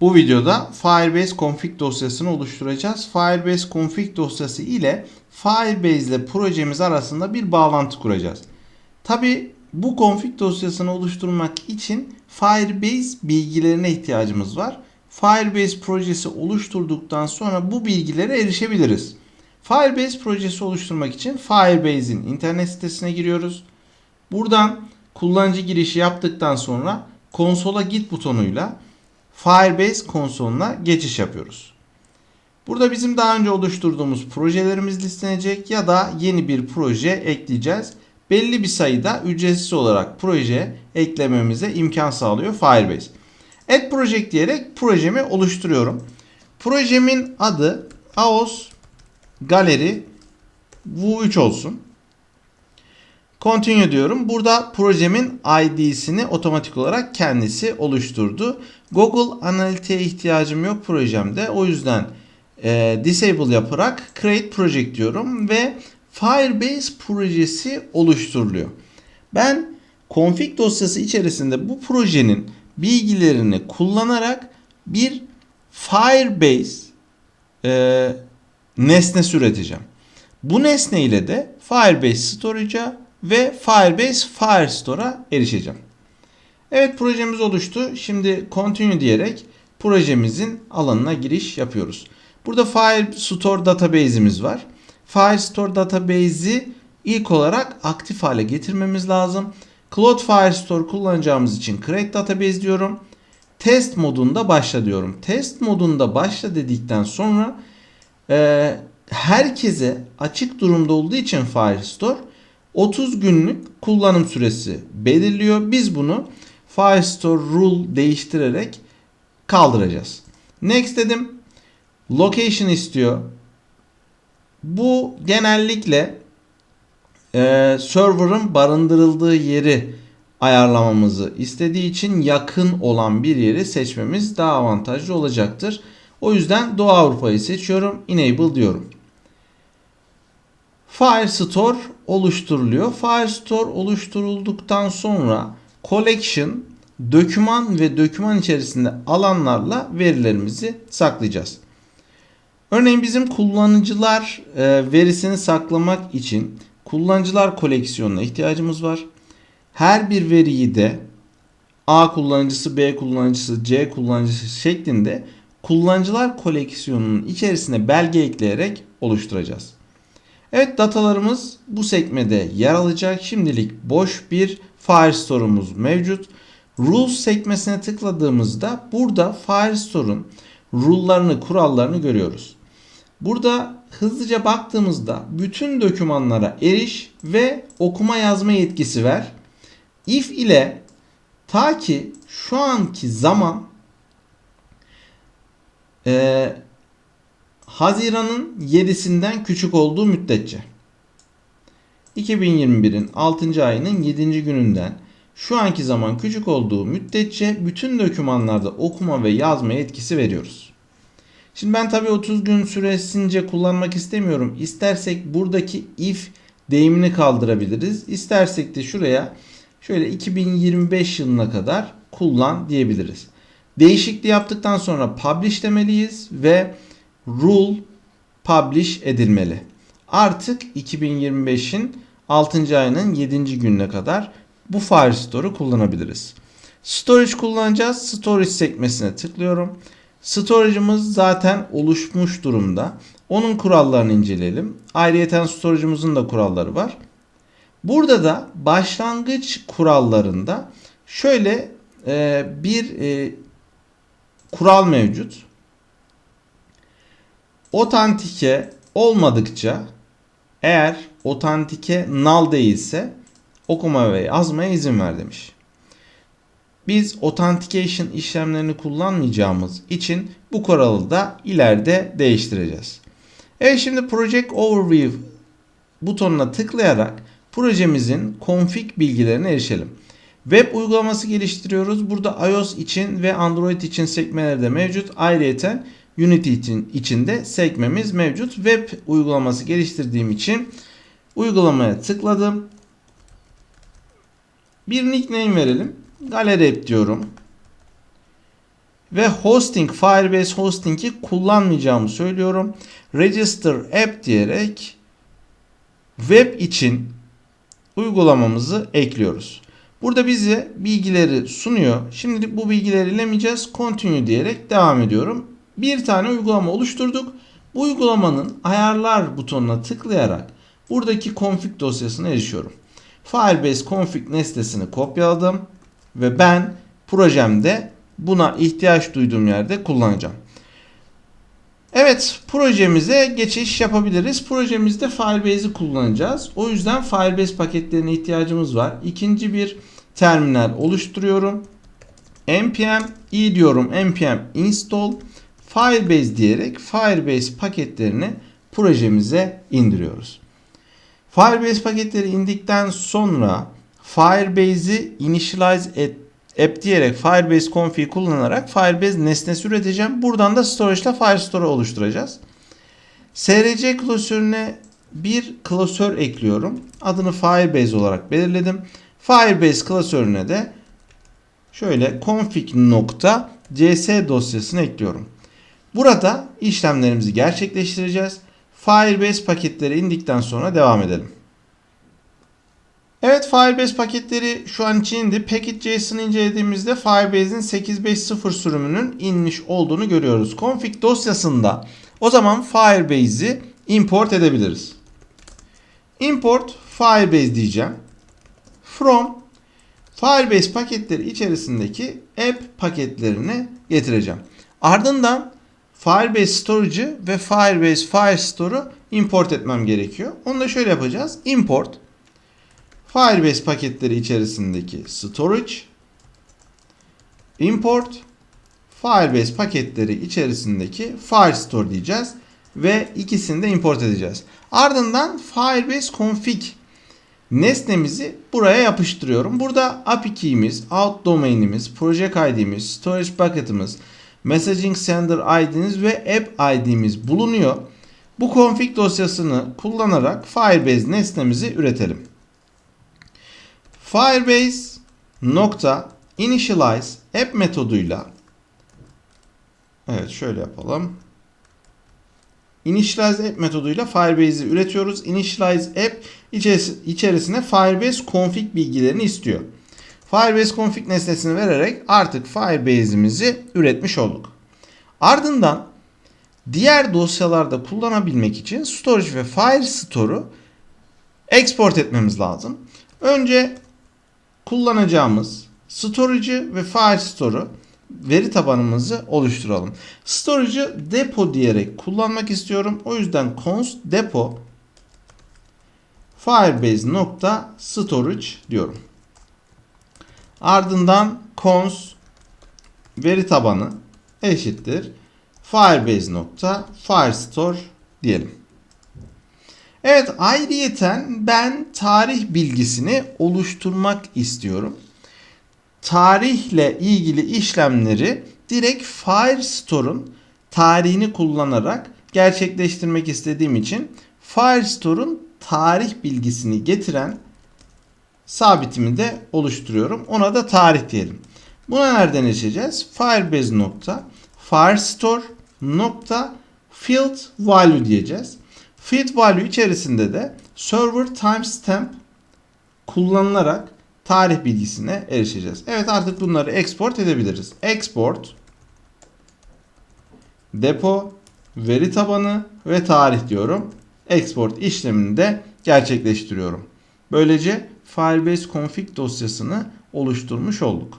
Bu videoda Firebase config dosyasını oluşturacağız. Firebase config dosyası ile Firebase ile projemiz arasında bir bağlantı kuracağız. Tabi bu config dosyasını oluşturmak için Firebase bilgilerine ihtiyacımız var. Firebase projesi oluşturduktan sonra bu bilgilere erişebiliriz. Firebase projesi oluşturmak için Firebase'in internet sitesine giriyoruz. Buradan kullanıcı girişi yaptıktan sonra konsola git butonuyla Firebase konsoluna geçiş yapıyoruz. Burada bizim daha önce oluşturduğumuz projelerimiz listelenecek ya da yeni bir proje ekleyeceğiz. Belli bir sayıda ücretsiz olarak proje eklememize imkan sağlıyor Firebase. Add Project diyerek projemi oluşturuyorum. Projemin adı AOS Gallery V3 olsun. Continue diyorum. Burada projemin ID'sini otomatik olarak kendisi oluşturdu. Google Analytics'e ihtiyacım yok projemde. O yüzden e, disable yaparak create project diyorum ve Firebase projesi oluşturuluyor. Ben config dosyası içerisinde bu projenin bilgilerini kullanarak bir Firebase e, nesnesi üreteceğim. Bu nesne ile de Firebase Storage'a ve Firebase Firestore'a erişeceğim. Evet projemiz oluştu. Şimdi continue diyerek projemizin alanına giriş yapıyoruz. Burada Firestore database'imiz var. Firestore database'i ilk olarak aktif hale getirmemiz lazım. Cloud Firestore kullanacağımız için create database diyorum. Test modunda başla diyorum. Test modunda başla dedikten sonra e, herkese açık durumda olduğu için Firestore 30 günlük kullanım süresi belirliyor. Biz bunu Firestore rule değiştirerek kaldıracağız. Next dedim. Location istiyor. Bu genellikle e, server'ın barındırıldığı yeri ayarlamamızı istediği için yakın olan bir yeri seçmemiz daha avantajlı olacaktır. O yüzden Doğu Avrupa'yı seçiyorum. Enable diyorum. Firestore oluşturuluyor. Firestore oluşturulduktan sonra Collection, döküman ve döküman içerisinde alanlarla verilerimizi saklayacağız. Örneğin bizim kullanıcılar e, verisini saklamak için kullanıcılar koleksiyonuna ihtiyacımız var. Her bir veriyi de A kullanıcısı, B kullanıcısı, C kullanıcısı şeklinde kullanıcılar koleksiyonunun içerisine belge ekleyerek oluşturacağız. Evet datalarımız bu sekmede yer alacak. Şimdilik boş bir Firestore'umuz mevcut. Rules sekmesine tıkladığımızda burada Firestore'un rule'larını, kurallarını görüyoruz. Burada hızlıca baktığımızda bütün dokümanlara eriş ve okuma yazma yetkisi ver. If ile ta ki şu anki zaman e, Haziran'ın 7'sinden küçük olduğu müddetçe 2021'in 6. ayının 7. gününden şu anki zaman küçük olduğu müddetçe bütün dokümanlarda okuma ve yazma etkisi veriyoruz. Şimdi ben tabii 30 gün süresince kullanmak istemiyorum. İstersek buradaki if deyimini kaldırabiliriz. İstersek de şuraya şöyle 2025 yılına kadar kullan diyebiliriz. Değişikliği yaptıktan sonra publish demeliyiz ve rule publish edilmeli. Artık 2025'in 6. ayının 7. gününe kadar bu Firestore'u kullanabiliriz. Storage kullanacağız. Storage sekmesine tıklıyorum. Storage'ımız zaten oluşmuş durumda. Onun kurallarını inceleyelim. Ayrıyeten storage'ımızın da kuralları var. Burada da başlangıç kurallarında şöyle e, bir e, kural mevcut. Otantike olmadıkça eğer otantike null değilse okuma ve yazmaya izin ver demiş. Biz authentication işlemlerini kullanmayacağımız için bu kuralı da ileride değiştireceğiz. Evet şimdi Project Overview butonuna tıklayarak projemizin config bilgilerine erişelim. Web uygulaması geliştiriyoruz. Burada iOS için ve Android için sekmeler de mevcut. Ayrıca Unity için içinde sekmemiz mevcut. Web uygulaması geliştirdiğim için uygulamaya tıkladım. Bir nickname verelim. Gallery App diyorum. ve hosting Firebase hosting'i kullanmayacağımı söylüyorum. Register app diyerek web için uygulamamızı ekliyoruz. Burada bize bilgileri sunuyor. Şimdilik bu bilgileri ilemeyeceğiz. Continue diyerek devam ediyorum. Bir tane uygulama oluşturduk. Bu uygulamanın ayarlar butonuna tıklayarak buradaki config dosyasına erişiyorum. Firebase config nesnesini kopyaladım ve ben projemde buna ihtiyaç duyduğum yerde kullanacağım. Evet projemize geçiş yapabiliriz. Projemizde Firebase'i kullanacağız. O yüzden Firebase paketlerine ihtiyacımız var. İkinci bir terminal oluşturuyorum. npm i diyorum npm install Firebase diyerek Firebase paketlerini projemize indiriyoruz. Firebase paketleri indikten sonra Firebase'i initialize et, app diyerek Firebase config kullanarak Firebase nesnesi üreteceğim. Buradan da storage'da Firestore oluşturacağız. src klasörüne bir klasör ekliyorum. Adını Firebase olarak belirledim. Firebase klasörüne de şöyle config.cs dosyasını ekliyorum. Burada işlemlerimizi gerçekleştireceğiz. Firebase paketleri indikten sonra devam edelim. Evet Firebase paketleri şu an için indi. Package.json'ı incelediğimizde Firebase'in 850 sürümünün inmiş olduğunu görüyoruz. Config dosyasında o zaman Firebase'i import edebiliriz. Import Firebase diyeceğim. From Firebase paketleri içerisindeki app paketlerini getireceğim. Ardından Firebase Storage'ı ve Firebase Firestore'u import etmem gerekiyor. Onu da şöyle yapacağız. Import Firebase paketleri içerisindeki storage import Firebase paketleri içerisindeki Firestore diyeceğiz ve ikisini de import edeceğiz. Ardından Firebase config nesnemizi buraya yapıştırıyorum. Burada API key'imiz, out domain'imiz, project ID'miz, storage bucket'ımız, messaging sender ID'miz ve app ID'miz bulunuyor. Bu config dosyasını kullanarak Firebase nesnemizi üretelim. Firebase nokta initialize app metoduyla Evet şöyle yapalım. Initialize app metoduyla Firebase'i üretiyoruz. Initialize app içerisine Firebase config bilgilerini istiyor. Firebase config nesnesini vererek artık Firebase'imizi üretmiş olduk. Ardından diğer dosyalarda kullanabilmek için storage ve Firestore'u export etmemiz lazım. Önce kullanacağımız storage'ı ve Firestore'u veri tabanımızı oluşturalım. Storage'ı depo diyerek kullanmak istiyorum. O yüzden const depo firebase nokta storage diyorum. Ardından cons veri tabanı eşittir firebase nokta firestore diyelim. Evet ayrıyeten ben tarih bilgisini oluşturmak istiyorum. Tarihle ilgili işlemleri direkt Firestore'un tarihini kullanarak gerçekleştirmek istediğim için Firestore'un tarih bilgisini getiren sabitimi de oluşturuyorum. Ona da tarih diyelim. Buna nereden erişeceğiz? Firebase nokta Firestore nokta field value diyeceğiz. Field value içerisinde de server timestamp kullanılarak tarih bilgisine erişeceğiz. Evet artık bunları export edebiliriz. Export depo veri tabanı ve tarih diyorum. Export işlemini de gerçekleştiriyorum. Böylece Firebase config dosyasını oluşturmuş olduk.